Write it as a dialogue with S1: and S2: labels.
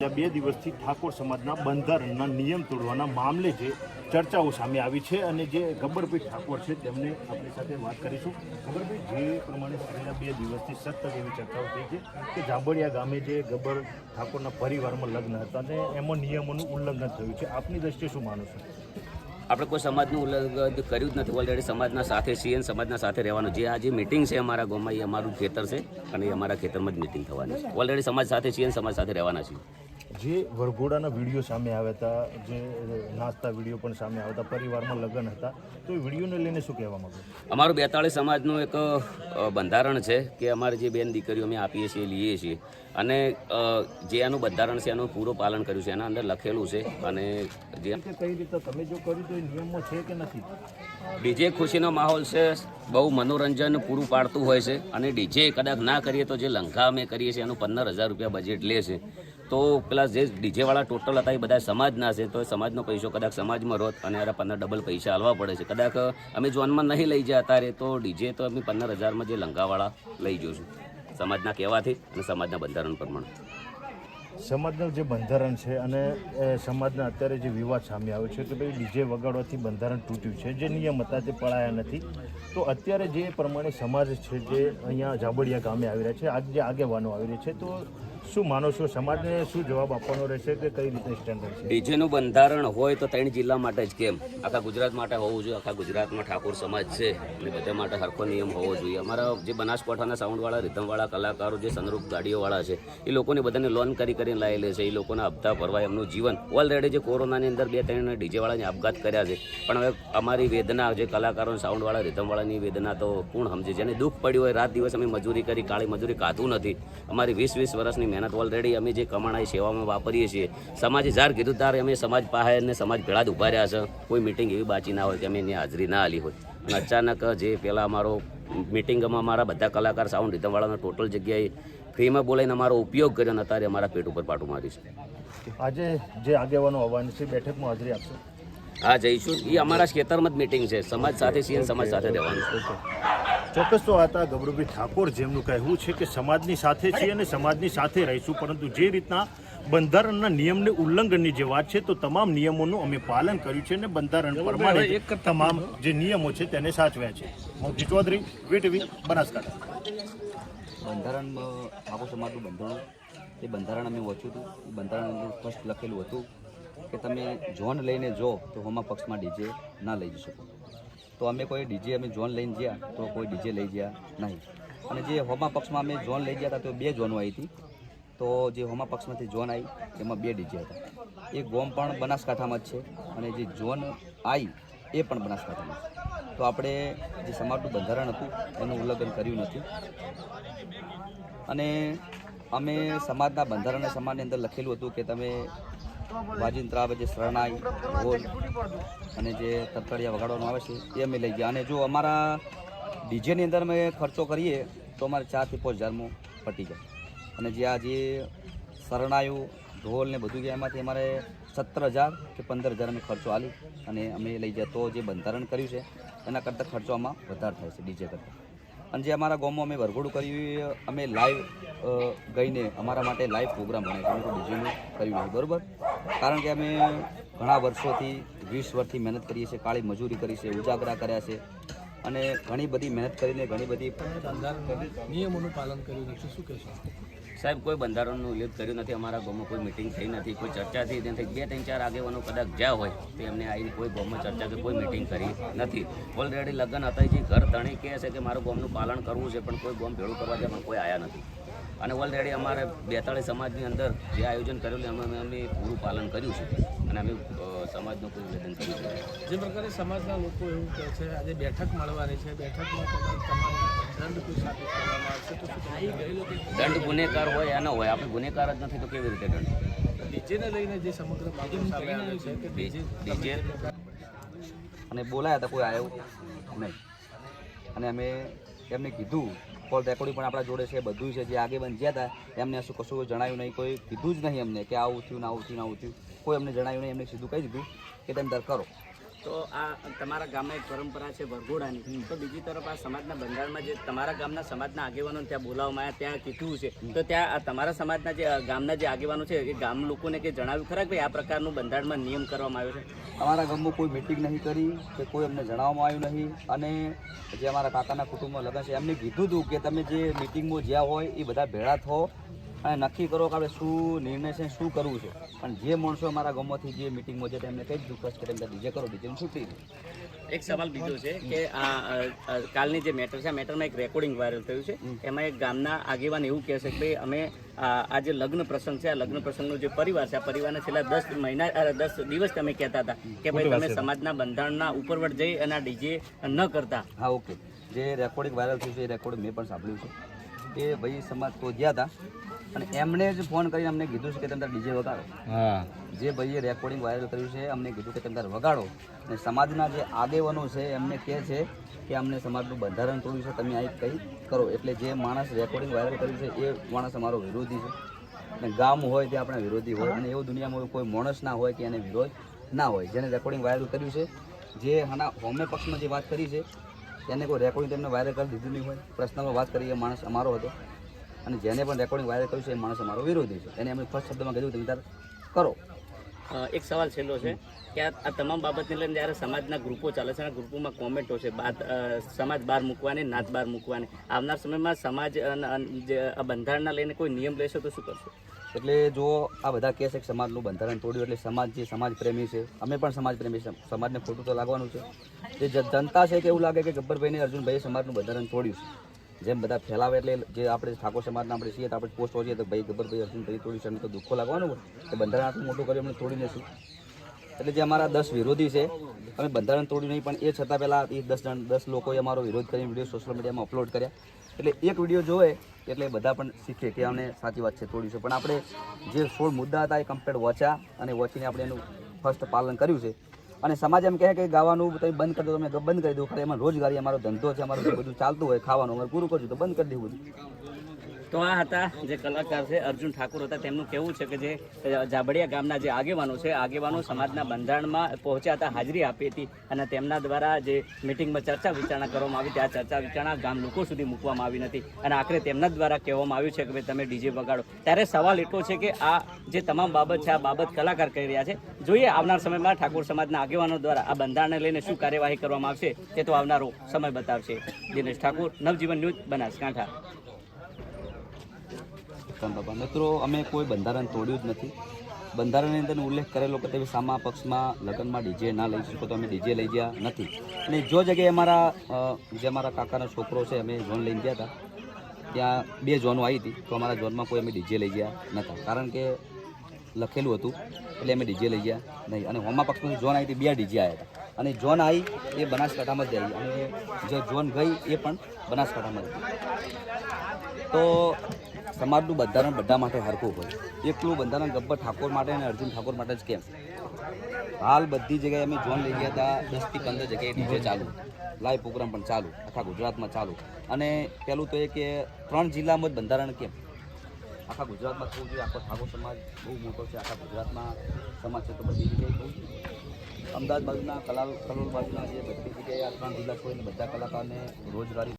S1: બે દિવસથી ઠાકોર સમાજના બંધારણના નિયમ તોડવાના મામલે જે ચર્ચાઓ સામે આવી છે અને જે ગબ્બરભાઈ ઠાકોર છે તેમને આપણી સાથે વાત કરીશું. ગબ્બરભાઈ જે પ્રમાણે છેલ્લા બે દિવસથી સતત એવી ચર્ચાઓ થઈ છે કે જાંબડિયા ગામે જે ગબ્બર ઠાકોરના પરિવારમાં લગ્ન હતા અને એમાં નિયમોનું ઉલ્લંઘન થયું છે. આપની દ્રષ્ટિએ શું માનો છો?
S2: આપણે કોઈ સમાજનું ઉલ્લંઘન કર્યું જ નથી. ઓલરેડી સમાજના સાથે છીએ સમાજના સાથે રહેવાનું. જે આ જે મિટિંગ છે અમારા ગામમાં, એ અમારું ખેતર છે અને એ અમારા ખેતરમાં જ મિટિંગ થવાની છે. ઓલરેડી સમાજ સાથે છીએ સમાજ સાથે રહેવાના છીએ.
S1: જે વરઘોડાના વીડિયો સામે આવ્યા હતા જે નાસ્તા વીડિયો પણ સામે આવ્યા હતા પરિવારમાં લગ્ન હતા તો એ વિડીયોને લઈને શું કહેવા માંગો?
S2: અમારું બેતાળીસ સમાજનું એક બંધારણ છે કે અમારે જે બેન દીકરીઓ અમે આપીએ છીએ લઈએ છીએ. અને જે એનું બંધારણ છે એનું પૂરું પાલન કર્યું છે એના અંદર લખેલું છે અને જે
S1: કઈ રીતે તમે જો કર્યું તો એ નિયમમાં છે કે નથી?
S2: ડીજે ખુશીનો માહોલ છે બહુ મનોરંજન પૂરું પાડતું હોય છે અને ડીજે કદાચ ના કરીએ તો જે લંકા અમે કરીએ છીએ એનું પંદર હજાર રૂપિયા બજેટ લે છે. તો પેલા જે ડીજેવાળા ટોટલ હતા એ બધા સમાજના છે, તો એ સમાજનો પૈસો કદાચ સમાજમાં રોત અને અરે પંદર ડબલ પૈસા હાલવા પડે છે. કદાચ અમે જોનમાં નહીં લઈ જાય અત્યારે, તો ડીજે તો અમે પંદર હજારમાં જે લંગાવાળા લઈ જઈશું સમાજના કહેવાથી અને સમાજના બંધારણ પ્રમાણે.
S1: સમાજનું જે બંધારણ છે અને સમાજના અત્યારે જે વિવાદ સામે આવ્યો છે કે ભાઈ ડીજે વગાડવાથી બંધારણ તૂટ્યું છે. જે નિયમ હતા તે પળાયા નથી. તો અત્યારે જે પ્રમાણે સમાજ છે જે અહીંયા જાબડિયા ગામે આવી રહ્યા છે આજે આગેવાનો આવી રહ્યા છે, તો શું માનો છો? સમાજને શું જવાબ આપવાનો રહેશે કે કઈ રીતે સ્ટેન્ડ રહેશે
S2: ડીજેનું બંધારણ હોય તો ત્રણ જિલ્લા માટે જ કેમ? આખા ગુજરાત માટે હોવું જોઈએ, આખા ગુજરાતમાં ઠાકોર સમાજ છે અને બધા માટે હરખો નિયમ હોવો જોઈએ. અમારા જે બનાસકાંઠાના સાઉન્ડવાળા, રિધમવાળા કલાકારો જે સનરૂપ ગાડીઓવાળા છે, એ લોકોને બધાને લોન કરી કરીને લાવેલે છે. એ લોકોના હપ્તા ભરવા એમનું જીવન. ઓલરેડી જે કોરોનાની અંદર બે ત્રણ ડીજેવાળાને આપઘાત કર્યા છે. પણ હવે અમારી વેદના, જે કલાકારો સાઉન્ડવાળા, રિધમવાળાની વેદના તો કોણ સમજે જેને દુઃખ પડ્યું હોય, રાત દિવસ અમે મજૂરી કરી, કાળી મજૂરી કાતું નથી. અમારી વીસ વીસ વર્ષની મહેનત ઓલરેડી અમે જે કમાણા એ સેવામાં વાપરીએ છીએ. સમાજે જાર કીધું ત્યારે અમે સમાજ પાસે અને સમાજ ભેળા જ ઊભા રહ્યા છે. કોઈ મિટિંગ એવી બાચી ના હોય કે અમે એની હાજરી ના આલી હોય. અને અચાનક જે પેલા અમારો મિટિંગમાં અમારા બધા કલાકાર સાઉન્ડ રીધમવાળાના ટોટલ જગ્યાએ ફ્રીમાં બોલાવીને અમારો ઉપયોગ કર્યો અને અત્યારે અમારા પેટ ઉપર પાટું માર્યું છે.
S1: આજે જે આગેવાનો આવવાની છે બેઠકમાં હાજરી આપશો?
S2: હા જઈશું. એ અમારા ખેતરમાં જ મિટિંગ છે. સમાજ સાથે છીએ સમાજ સાથે રહેવાનું છે.
S1: ચોક્કસ તો હતા ગબરુભાઈ ઠાકોર જેમનું કહેવું છે કે સમાજની સાથે છીએ અને સમાજની સાથે રહીશું પરંતુ જે રીતના બંધારણના નિયમને ઉલ્લંઘનની જે વાત છે તો તમામ નિયમોનું અમે પાલન કર્યું છે અને બંધારણ પ્રમાણે એક તમામ જે નિયમો છે તેને સાચવ્યા છે. મોતી ચૌધરી વીટીવી બનાસકાંઠા.
S3: બંધારણમાં આખો સમાજનું બંધારણ એ બંધારણ અમે વાંચ્યું હતું. બંધારણ અંદર સ્પષ્ટ લખેલું હતું કે તમે જોન લઈને જો તો હોમા પક્ષમાં ડીજે ના લઈ જઈ શકો તો અમે કોઈ ડીજે અમે જોન લઈને ગયા તો કોઈ ડીજે લઈ ગયા નહીં. અને જે હોમા પક્ષમાં અમે ઝોન લઈ ગયા હતા તો બે ઝોનો આવી હતી. તો જે હોમા પક્ષમાંથી ઝોન આવી એમાં બે ડીજે હતા. એ ગોમ પણ બનાસકાંઠામાં જ છે અને જે ઝોન આવી એ પણ બનાસકાંઠામાં તો આપણે જે સમાજનું બંધારણ હતું, એનું ઉલ્લંઘન કર્યું નથી. અને અમે સમાજના બંધારણ સમાજની અંદર લખેલું હતું કે તમે વાજિંત્ર આવે જે શરણાઈ ઢોલ અને જે તરતડિયા વગાડવાનું આવે છે, એ અમે લઈ ગયા. અને જો અમારા ડીજેની અંદર અમે ખર્ચો કરીએ, તો અમારે ચારથી પાંચ હજારમાં પટી જાય. અને જે આ જે શરણાયું ઢોલ ને બધું ગયા એમાંથી અમારે સત્તર હજાર કે પંદર હજાર અમે ખર્ચો આલી અને અમે લઈ જાય તો જે બંધારણ કર્યું છે, એના કરતાં ખર્ચો આમાં વધારે થાય છે ડીજે કરતાં. અને જે અમારા ગામમાં અમે વરઘોડું કર્યું અમે લાઈવ ગઈને અમારા માટે લાઈવ પ્રોગ્રામ બનાવ્યો ડીજેનું કર્યું બરાબર? કારણ કે અમે ઘણા વર્ષોથી વીસ વર્ષથી મહેનત કરીએ છીએ કાળી મજૂરી કરી છે ઉજાગરા કર્યા છે. અને ઘણી બધી મહેનત કરીને ઘણી બધી
S4: નિયમોનું પાલન કર્યું નથી શું કહેશો?
S2: સાહેબ કોઈ બંધારણનો ઉલ્લેખ કર્યો નથી. અમારા ગામમાં કોઈ મિટિંગ થઈ નથી કોઈ ચર્ચા થઈ નથી. બે ત્રણ ચાર આગેવાનો કદાચ જ્યાં હોય તો એમને આવીને કોઈ ગામમાં ચર્ચા કે કોઈ મિટિંગ કરી નથી. ઓલરેડી લગ્ન હતા જે ઘર તણી કહે છે કે મારું ગામનું પાલન કરવું છે પણ કોઈ ગામ ભેળું કરવા જાય પણ કોઈ આવ્યા નથી. અને ઓલરેડી અમારે બેતાળીસ સમાજની અંદર જે આયોજન કરેલું એમાં અમે પૂરું પાલન કર્યું છે. અને અમે સમાજનું કોઈ નિવેદન કર્યું છે.
S4: જે પ્રકારે સમાજના લોકો એવું કહે છે આજે બેઠક મળવાની છે. બેઠકમાં દંડ
S2: ગુનેગાર હોય એનો હોય આપણે ગુનેગાર જ નથી તો કેવી રીતે દંડ?
S4: ડીજેને લઈને જે સમગ્ર સામે આવે છે કે ડીજે
S3: અને બોલાયા હતા કોઈ આવ્યો નહીં. અને અમે એમને કીધું કોલ રેકોર્ડિંગ પણ આપણા જોડે છે બધું છે, જે આગે બંધ ગયા હતા, એમને શું કશું જણાવ્યું નહીં, કોઈ કીધું જ નહીં અમને કે આવું થયું ને આવું થયું ને આવું થયું. કોઈ અમને જણાવ્યું નહીં, એમને સીધું કહી દીધું કે તમે દર કરો
S5: તો આ તમારા ગામમાં એક પરંપરા છે વરઘોડાની. તો બીજી તરફ આ સમાજના બંધારણમાં જે તમારા ગામના સમાજના આગેવાનો ત્યાં બોલાવવામાં આવ્યા ત્યાં કીધું છે. તો ત્યાં તમારા સમાજના જે ગામના જે આગેવાનો છે એ ગામ લોકોને કે જણાવ્યું ખરા કે ભાઈ આ પ્રકારનું બંધારણમાં નિયમ કરવામાં આવ્યો છે?
S3: અમારા ગામમાં કોઈ મિટિંગ નહીં કરી કે કોઈ અમને જણાવવામાં આવ્યું નહીં. અને જે અમારા કાકાના કુટુંબમાં લગ્ન છે એમને કીધું હતું કે તમે જે મિટિંગમાં જ્યાં હોય એ બધા ભેળા થો. અને નક્કી કરો કે આપણે શું નિર્ણય છે શું કરવું છે. પણ જે માણસો અમારા ગામમાંથી જે મિટિંગમાં છે તેમને કહી જ દુઃખ કે તમે ડીજે કરો ડીજે છૂટી
S5: એક સવાલ બીજો છે કે આ કાલની જે મેટર છે આ મેટરમાં એક રેકોર્ડિંગ વાયરલ થયું છે. એમાં એક ગામના આગેવાન એવું કહે છે કે ભાઈ અમે આ જે લગ્ન પ્રસંગ છે આ લગ્ન પ્રસંગનો જે પરિવાર છે આ પરિવારના છેલ્લા દસ મહિના દસ દિવસ તમે કહેતા હતા કે ભાઈ તમે સમાજના બંધારણના ઉપરવટ જઈ અને આ ડીજે ન કરતા.
S3: હા ઓકે. જે રેકોર્ડિંગ વાયરલ થયું છે એ રેકોર્ડિંગ મેં પણ સાંભળ્યું છે. કે ભાઈ સમાજ તો ગયા હતા. અને એમણે જ ફોન કરીને અમને કીધું છે કે તમે ડીજે વગાડો. જે ભાઈએ રેકોર્ડિંગ વાયરલ કર્યું છે અમને કીધું કે તમે વગાડો. અને સમાજના જે આગેવાનો છે એમને કહે છે કે અમને સમાજનું બંધારણ તોડ્યું છે તમે આ કંઈ કરો. એટલે જે માણસ રેકોર્ડિંગ વાયરલ કર્યું છે એ માણસ અમારો વિરોધી છે. અને ગામ હોય તે આપણા વિરોધી હોય. અને એવું દુનિયામાં કોઈ માણસ ના હોય કે એને વિરોધ ના હોય. જેને રેકોર્ડિંગ વાયરલ કર્યું છે જે આના હોમે પક્ષમાં જે વાત કરી છે તેને કોઈ રેકોર્ડિંગ તેમને વાયરલ કરી દીધું નહીં હોય, પ્રશ્નમાં વાત કરી એ માણસ અમારો હતો. અને જેને પણ રેકોર્ડિંગ વાયરલ કર્યું છે, એ માણસ અમારો વિરોધી છે. એને અમે ફર્સ્ટ શબ્દમાં કીધું તમે તાર કરો.
S5: એક સવાલ છેલ્લો છે કે આ તમામ બાબતને લઈને જ્યારે સમાજના ગ્રુપો ચાલે છે, અને ગ્રુપોમાં કોમેન્ટો છે, બાદ સમાજ બહાર મૂકવાની, નાત બહાર મૂકવાની. આવનાર સમયમાં સમાજ બંધારણના લઈને કોઈ નિયમ લેશો તો શું કરશો?
S3: એટલે જો આ બધા કહે છે કે સમાજનું બંધારણ તોડ્યું એટલે સમાજ જે સમાજ પ્રેમી છે, અમે પણ સમાજ પ્રેમી છે, સમાજને ખોટું તો લાગવાનું છે. જે જનતા છે કે એવું લાગે કે ગબ્બરભાઈને અર્જુનભાઈએ સમાજનું બંધારણ તોડ્યું છે. જેમ બધા ફેલાવે એટલે જે આપણે ઠાકોર સમાજના આપણે છીએ તો આપણે પોસ્ટ હોઈએ તો ભાઈ ગબ્બરભાઈ અર્જુનભાઈ તોડ્યું છે એમને તો દુઃખો લાગવાનું કે બંધારણ આટલું મોટું કર્યું એમને તોડી લેશું એટલે જે અમારા દસ વિરોધી છે, અમે બંધારણ તોડ્યું નહીં, પણ એ છતાં પહેલાં એ દસ જણ, દસ લોકોએ અમારો વિરોધ કરીને વીડિયો સોશિયલ મીડિયામાં અપલોડ કર્યા. એટલે એક વીડિયો જોવે, એટલે બધા પણ શીખે કે અમને સાચી વાત છે તોડ્યું છે. પણ આપણે જે સોળ મુદ્દા હતા એ કમ્પ્લેટ વાંચ્યા અને વચીને આપણે એનું ફર્સ્ટ પાલન કર્યું છે. અને સમાજ એમ કહે કે ગાવાનું તમે બંધ કરી દો, તમે બંધ કરી દો. ખરે એમાં રોજગારી, અમારો ધંધો છે, અમારું બધું ચાલતું હોય, ખાવાનું અમારે પૂરું કરજો તો બંધ કરી દેવું
S5: તો આ હતા જે કલાકાર છે, અર્જુન ઠાકુર હતા. તેમનું કહેવું છે કે જે જાબડિયા ગામના જે આગેવાનો છે, આગેવાનો સમાજના બંધારણમાં પહોંચ્યા હતા, હાજરી આપી હતી અને તેમના દ્વારા જે મિટિંગમાં ચર્ચા વિચારણા કરવામાં આવી ત્યાં ચર્ચા વિચારણા ગામ લોકો સુધી મૂકવામાં આવી નથી અને આખરે તેમના દ્વારા કહેવામાં આવ્યું છે કે ભાઈ તમે ડીજે વગાડો. ત્યારે સવાલ એટલો છે કે આ જે તમામ બાબત છે, આ બાબત કલાકાર કહી રહ્યા છે. જોઈએ આવનાર સમયમાં ઠાકોર સમાજના આગેવાનો દ્વારા આ બંધારણને લઈને શું કાર્યવાહી કરવામાં આવશે, તે તો આવનારો સમય બતાવશે. દિનેશ ઠાકુર, નવજીવન ન્યૂઝ બનાસકાંઠા.
S3: ઉત્તમ બાબા. મિત્રો, અમે કોઈ બંધારણ તોડ્યું જ નથી. બંધારણની અંદર ઉલ્લેખ કરેલો કે સામા પક્ષમાં લગ્નમાં ડીજે ના લઈ શકો તો અમે ડીજે લઈ ગયા નથી. અને જો જગ્યાએ અમારા જે અમારા કાકાનો છોકરો છે, અમે ઝોન લઈને ગયા હતા, ત્યાં બે ઝોનો આવી હતી, તો અમારા ઝોનમાં કોઈ અમે ડીજે લઈ ગયા નહોતા કારણ કે લખેલું હતું, એટલે અમે ડીજે લઈ ગયા નહીં. અને હોમા પક્ષમાં ઝોન આવી હતી, બે ડીજે આવ્યા હતા. અને ઝોન આવી, એ બનાસકાંઠામાં જ આવી અને જે ઝોન ગઈ, એ પણ બનાસકાંઠામાં જ તો સમાજનું બંધારણ બધા માટે હરખું હોય. એકલું બંધારણ ગબ્બર ઠાકોર માટે અને અર્જુન ઠાકોર માટે જ કેમ? હાલ બધી જગ્યાએ અમે જોન લઈ ગયા હતા દસથી પંદર જગ્યાએ ડીજે ચાલુ લાઈવ પ્રોગ્રામ પણ ચાલુ, આખા ગુજરાતમાં ચાલુ. અને પહેલું તો એ કે ત્રણ જિલ્લામાં જ બંધારણ કેમ? આખા ગુજરાતમાં થવું જોઈએ, આખો ઠાકોર સમાજ બહુ મોટો છે, આખા ગુજરાતમાં સમાજ છે તો બધી જગ્યાએ થવું અમદાવાદ બાજુના કલાલ કલોલ બાજુના જે બધી જગ્યાએ આ ત્રણ જિલ્લા છોડીને બધા કલાકારને રોજગારી